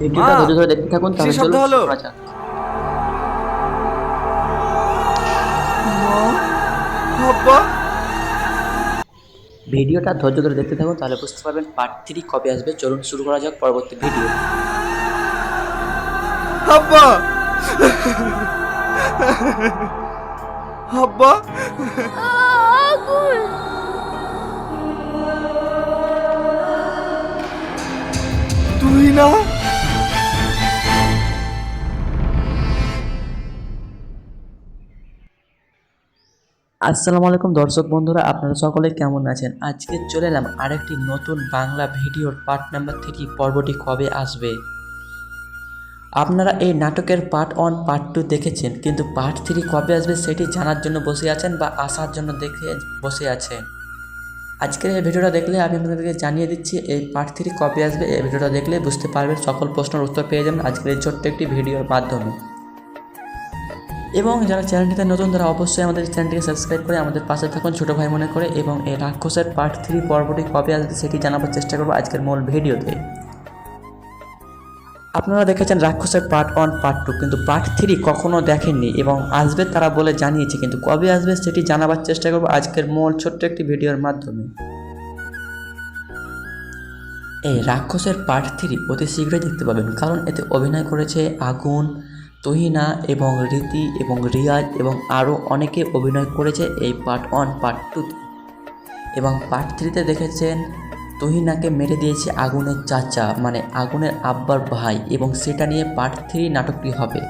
ভিডিওটা ধৈর্য ধরে দেখতে থাকুন তাহলে হলো? ভিডিওটা ধৈর্য ধরে দেখতে থাকুন তাহলে বুঝতে পারবেন পার্ট থ্রি কবে আসবে। চলুন শুরু করা যাক পরবর্তী ভিডিও। আব্বা। আব্বা। আগুন তুই না আসসালামু আলাইকুম দর্শক বন্ধুরা, আপনারা সকলে কেমন আছেন? আজকে চলে এলাম আরেকটি নতুন বাংলা ভিডিওর পার্ট নাম্বার থ্রি পর্বটি কবে আসবে? আপনারা এই নাটকের পার্ট ওয়ান, পার্ট টু দেখেছেন, কিন্তু পার্ট থ্রি কবে আসবে সেটি জানার জন্য বসে আছেন বা আসার জন্য দেখে বসে আছেন? আজকের এই ভিডিওটা দেখলে আমি আপনাদেরকে জানিয়ে দিচ্ছি, এই পার্ট থ্রি কবে আসবে, এই ভিডিওটা দেখলে বুঝতে পারবেন, সকল প্রশ্নের উত্তর পেয়ে যাবেন আজকের এই ছোট্ট একটি ভিডিওর মাধ্যমে। এবং যারা চ্যানেলটিতে নতুন, তারা অবশ্যই আমাদের চ্যানেলটিকে সাবস্ক্রাইব করে আমাদের পাশে থাকুন ছোটো ভাই মনে করে এবং এই রাক্ষসের পার্ট থ্রি পর্বটি কবে আসবে সেটি জানাবার চেষ্টা করব আজকের মূল ভিডিওতে। আপনারা দেখেছেন রাক্ষসের পার্ট ওয়ান পার্ট টু কিন্তু পার্ট থ্রি কখনও দেখেননি এবং আসবে তারা বলে জানিয়েছে, কিন্তু কবে আসবে সেটি জানাবার চেষ্টা করব আজকের মূল ছোট্ট একটি ভিডিওর মাধ্যমে। এই রাক্ষসের পার্ট থ্রি অতি শীঘ্রই দেখতে পাবেন, কারণ এতে অভিনয় করেছে আগুন তহিনা এবং রীতি এবং রিয়াজ এবং আরও অনেকে অভিনয় করেছে এই পার্ট ওয়ান, পার্ট টুতে এবং পার্ট থ্রিতে দেখেছেন, তহিনাকে মেরে দিয়েছে আগুনের চাচা মানে আগুনের আব্বার ভাই এবং সেটা নিয়ে পার্ট থ্রি নাটকটি হবে।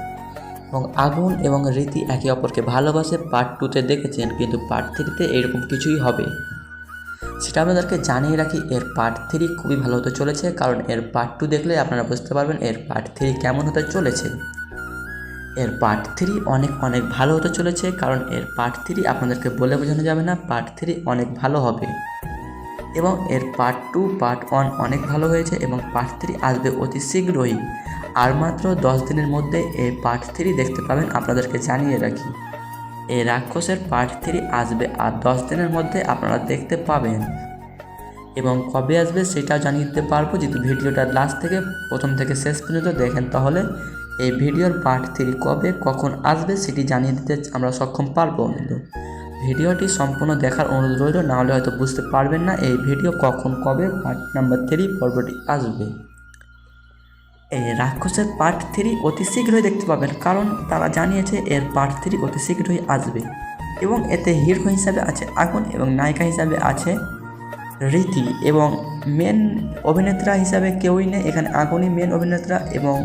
এবং আগুন এবং রীতি একে অপরকে ভালোবাসে, পার্ট টুতে দেখেছেন, কিন্তু পার্ট থ্রিতে এরকম কিছুই হবে। সেটা আপনাদেরকে জানিয়ে রাখি, এর পার্ট থ্রি খুবই ভালো হতে চলেছে, কারণ এর পার্ট টু দেখলে আপনারা বুঝতে পারবেন এর পার্ট থ্রি কেমন হতে চলেছে। এর পার্ট থ্রি অনেক অনেক ভালো হতে চলেছে, কারণ এর পার্ট থ্রি আপনাদেরকে বলে বোঝানো যাবে না পার্ট থ্রি অনেক ভালো হবে। এবং এর পার্ট টু পার্ট ওয়ান অনেক ভালো হয়েছে এবং পার্ট থ্রি আসবে অতি শীঘ্রই। আর মাত্র দশ দিনের মধ্যে এই পার্ট থ্রি দেখতে পাবেন, আপনাদেরকে জানিয়ে রাখি। এই রাক্ষসের পার্ট থ্রি আসবে আর দশ দিনের মধ্যে আপনারা দেখতে পাবেন। এবং কবে আসবে সেটাও জানিয়ে দিতে পারব, যেহেতু ভিডিওটা লাস্ট থেকে প্রথম থেকে শেষ পর্যন্ত দেখেন, তাহলে এই ভিডিওর পার্ট থ্রি কবে, কখন আসবে সেটি জানিয়ে দিতে আমরা সক্ষম পারব কিন্তু। ভিডিওটি সম্পূর্ণ দেখার অনুরোধ রইল, না হলে হয়তো বুঝতে পারবেন না এই ভিডিও কখন, কবে পার্ট নাম্বার থ্রি পর্বটি আসবে। এই রাক্ষসের পার্ট থ্রি অতি শীঘ্রই দেখতে পাবেন, কারণ তারা জানিয়েছে এর পার্ট থ্রি অতি শীঘ্রই আসবে। এবং এতে হিরো হিসাবে আছে আগুন এবং নায়িকা হিসাবে আছে রীতি এবং মেন অভিনেত্রা হিসাবে কেউই নেই, এখানে আগুনই মেন অভিনেত্রা এবং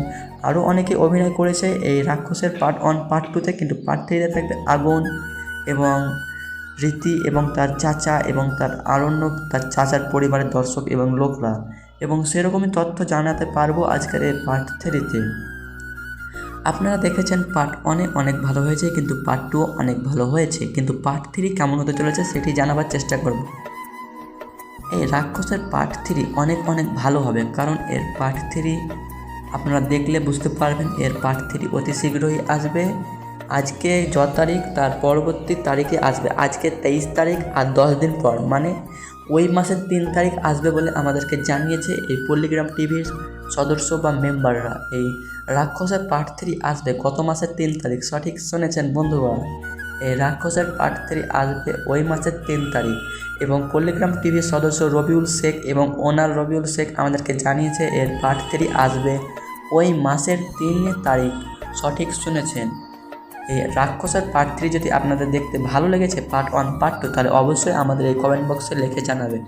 আরও অনেকে অভিনয় করেছে এই রাক্ষসের পার্ট ওয়ান পার্ট টুতে কিন্তু পার্ট থ্রিতে থাকবে আগুন এবং রীতি এবং তার চাচা এবং তার আরণ্যক তার চাচার পরিবারের দর্শক এবং লোকরা। এবং সেরকমই তথ্য জানাতে পারব আজকের এই পার্ট থ্রিতে আপনারা দেখেছেন পার্ট ওয়ানে অনেক ভালো হয়েছে, কিন্তু পার্ট টুও অনেক ভালো হয়েছে। কিন্তু পার্ট থ্রি কেমন হতে চলেছে সেটি জানাবার চেষ্টা করব। এই রাক্ষসের পার্ট থ্রি অনেক অনেক ভালো হবে, কারণ এর পার্ট থ্রি আপনারা দেখলে বুঝতে পারবেন, এর পার্ট থ্রি অতি শীঘ্রই আসবে। আজকে য তারিখ, তার পরবর্তী তারিখে আসবে। আজকে তেইশ তারিখ আর দশ দিন পর মানে ওই মাসের তিন তারিখ আসবে বলে আমাদেরকে জানিয়েছে এই পল্লিগ্রাম টিভির সদস্য বা মেম্বাররা এই রাক্ষসের পার্ট থ্রি আসবে গত মাসের তিন তারিখ, সঠিক শুনেছেন বন্ধুরা এই রাক্ষসের পার্ট থ্রি আসবে ওই মাসের তিন তারিখ এবং পল্লিগ্রাম টিভির সদস্য রবিউল শেখ এবং ওনার রবিউল শেখ আমাদেরকে জানিয়েছে এর পার্ট থ্রি আসবে ওই মাসের তিন তারিখ সঠিক শুনেছেন। এই রাক্ষসের পার্ট থ্রি যদি আপনাদের দেখতে ভালো লেগেছে পার্ট ওয়ান পার্ট টু তাহলে অবশ্যই আমাদের এই কমেন্ট বক্সে লিখে জানাবেন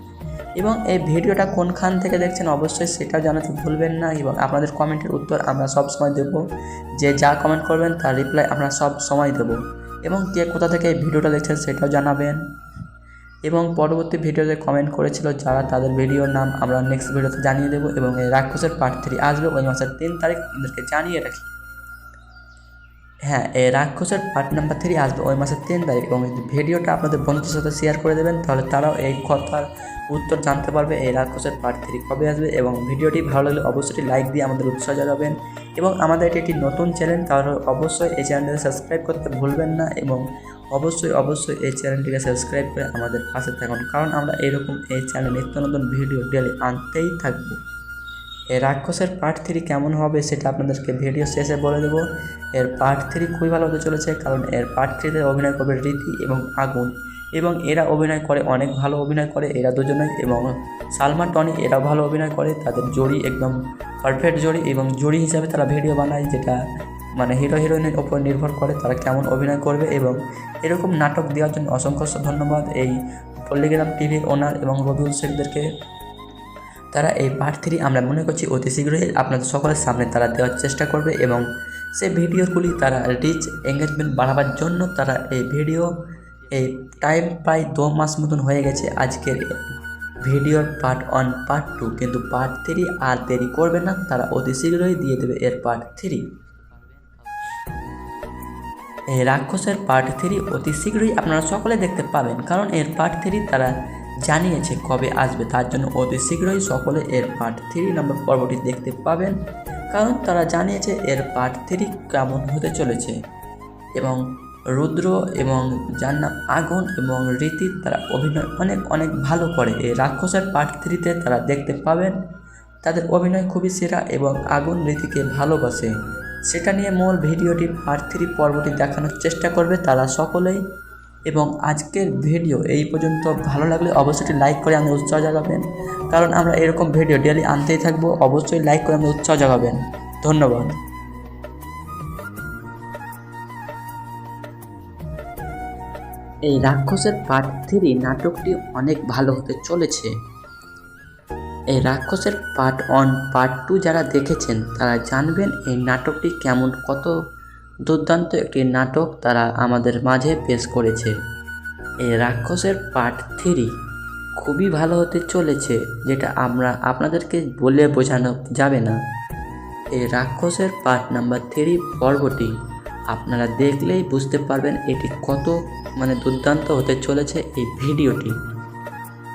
এবং এই ভিডিওটা কোনখান থেকে দেখছেন অবশ্যই সেটাও জানাতে ভুলবেন না এবং আপনাদের কমেন্টের উত্তর আমরা সব সময় দেবো। যে যা কমেন্ট করবেন তার রিপ্লাই আমরা সব সময় দেবো। এবং কে কোথা থেকে এই ভিডিওটা দেখছেন সেটাও জানাবেন। এবং পরবর্তী ভিডিওতে কমেন্ট করেছিল যারা তাদের ভিডিওর নাম আমরা নেক্সট ভিডিওতে জানিয়ে দেবো এবং এই রাক্ষসের পার্ট থ্রি আসবে ওই মাসের তিন তারিখ আপনাদেরকে জানিয়ে রাখি। হ্যাঁ এই রাক্ষসের পার্ট নাম্বার থ্রি আসবে ওই মাসের তিন তারিখ এবং ভিডিওটা আপনাদের বন্ধুদের সাথে শেয়ার করে দেবেন, তাহলে তারাও এই কথার উত্তর জানতে পারবে এই রাক্ষসের পার্ট থ্রি কবে আসবে এবং ভিডিওটি ভালো লাগলে অবশ্যই লাইক দিয়ে আমাদের উৎসাহ জানাবেন এবং আমাদের এটি একটি নতুন চ্যানেল তাহলে অবশ্যই এই চ্যানেলটিকে সাবস্ক্রাইব করতে ভুলবেন না এবং অবশ্যই অবশ্যই এই চ্যানেলটিকে সাবস্ক্রাইব করে আমাদের পাশে থাকুন। কারণ আমরা এরকম এই চ্যানেলে নিত্য নতুন ভিডিও ডেলি আনতেই থাকব। এই রাক্ষসের পার্ট থ্রি কেমন হবে সেটা আপনাদেরকে ভিডিও শেষে বলে দেবো। এর পার্ট থ্রি খুবই ভালো হতে চলেছে কারণ এর পার্ট থ্রিতে অভিনয় করবে রীতি এবং আগুন। এবং এরা অভিনয় করে, অনেক ভালো অভিনয় করে এরা দুজনেই এবং সালমান, টনি এরা ভালো অভিনয় করে। তাদের জড়ি একদম পারফেক্ট জড়ি এবং জড়ি হিসাবে তারা ভিডিও বানায় যেটা মানে হিরো হিরোইনের ওপর নির্ভর করে তারা কেমন অভিনয় করবে এবং এরকম নাটক দেওয়ার জন্য অসংখ্য ধন্যবাদ এই পল্লিগ্রাম টিভির ওনার এবং রবিউল শেখদেরকে। তারা এই পার্ট থ্রি আমরা মনে করছি অতি শীঘ্রই আপনাদের সকলের সামনে তারা দেওয়ার চেষ্টা করবে এবং সেই ভিডিওগুলি তারা রিচ এঙ্গেজমেন্ট বাড়াবার জন্য তারা এই ভিডিও এই টাইম প্রায় দু মাস মতন হয়ে গেছে আজকের ভিডিওর পার্ট ওয়ান পার্ট টু কিন্তু পার্ট থ্রি আর দেরি করবে না, তারা অতি শীঘ্রই দিয়ে দেবে এর পার্ট থ্রি রাক্ষসের পার্ট থ্রি অতি শীঘ্রই আপনারা সকলে দেখতে পাবেন। কারণ এর পার্ট থ্রি তারা জানিয়েছে কবে আসবে, তার জন্য অতি শীঘ্রই সকলে এর পার্ট থ্রি নম্বর পর্বটি দেখতে পাবেন। কারণ তারা জানিয়েছে এর পার্ট থ্রি কেমন হতে চলেছে। এবং রুদ্র এবং যার নাম আগুন এবং রীতি তারা অভিনয় অনেক অনেক ভালো করে এই রাক্ষসের পার্ট থ্রিতে তারা দেখতে পাবেন। তাদের অভিনয় খুবই সেরা এবং আগুন রীতিকে ভালোবাসে। সেটা নিয়ে মূল ভিডিওটি পার্ট থ্রি পর্বটি দেখানোর চেষ্টা করবে তারা সকলেই। এবং আজকের ভিডিও এই পর্যন্ত। ভালো লাগলে অবশ্যই লাইক করে আমাদের উৎসাহ জাগাবেন। কারণ আমরা এরকম ভিডিও ডেলি আনতেই থাকব, অবশ্যই লাইক করে আমাদের উৎসাহ জাগাবেন। ধন্যবাদ। এই রাক্ষসের পার্ট থ্রি নাটকটি অনেক ভালো হতে চলেছে। এই রাক্ষসের পার্ট ওয়ান পার্ট টু যারা দেখেছেন, তারা জানবেন এই নাটকটি কেমন, কত দুর্দান্ত একটি নাটক তারা আমাদের মাঝে পেশ করেছে। এই রাক্ষসের পার্ট থ্রি খুবই ভালো হতে চলেছে, যেটা আমরা আপনাদেরকে বলে বোঝানো যাবে না। এই রাক্ষসের পার্ট নাম্বার থ্রি পর্বটি আপনারা দেখলেই বুঝতে পারবেন এটি কত মানে দুর্দান্ত হতে চলেছে এই ভিডিওটি।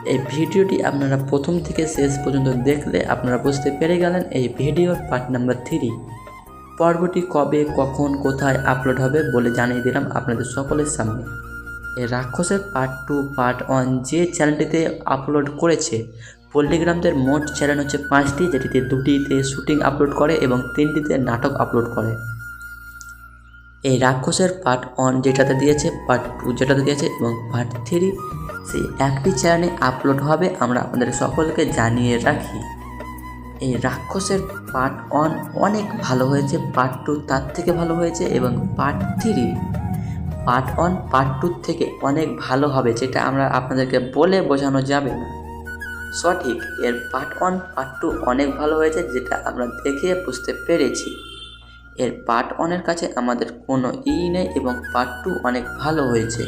এই ভিডিওটি আপনারা প্রথম থেকে শেষ পর্যন্ত দেখলে আপনারা বুঝতে পেরে গেলেন এই ভিডিওর পার্ট নাম্বার থ্রি। পর্বটি কবে, কখন, কোথায় আপলোড হবে বলে জানিয়ে দিলাম আপনাদের সকলের সামনে। এই রাক্ষসের পার্ট টু পার্ট ওয়ান যে চ্যানেলটিতে আপলোড করেছে, পল্লিগ্রামদের মোট চ্যানেল হচ্ছে পাঁচটি, যেটিতে দুটিতে শুটিং আপলোড করে এবং তিনটিতে নাটক আপলোড করে। এই রাক্ষসের পার্ট ওয়ান যেটাতে দিয়েছে পার্ট টু যেটাতে দিয়েছে এবং পার্ট থ্রি সেই একটি চ্যানেলে আপলোড হবে। আমরা আপনাদের সকলকে জানিয়ে রাখি, এই রাক্ষসের পার্ট ওয়ান অনেক ভালো হয়েছে পার্ট টু তার থেকে ভালো হয়েছে এবং part three part one part টুর থেকে অনেক ভালো হবে, যেটা আমরা আপনাদেরকে বলে বোঝানো যাবে না। সঠিক, এর পার্ট ওয়ান পার্ট টু অনেক ভালো হয়েছে, যেটা আমরা দেখে বুঝতে পেরেছি। এর পার্ট ওয়ানের কাছে আমাদের কোনো ই নেই এবং পার্ট টু অনেক ভালো হয়েছে।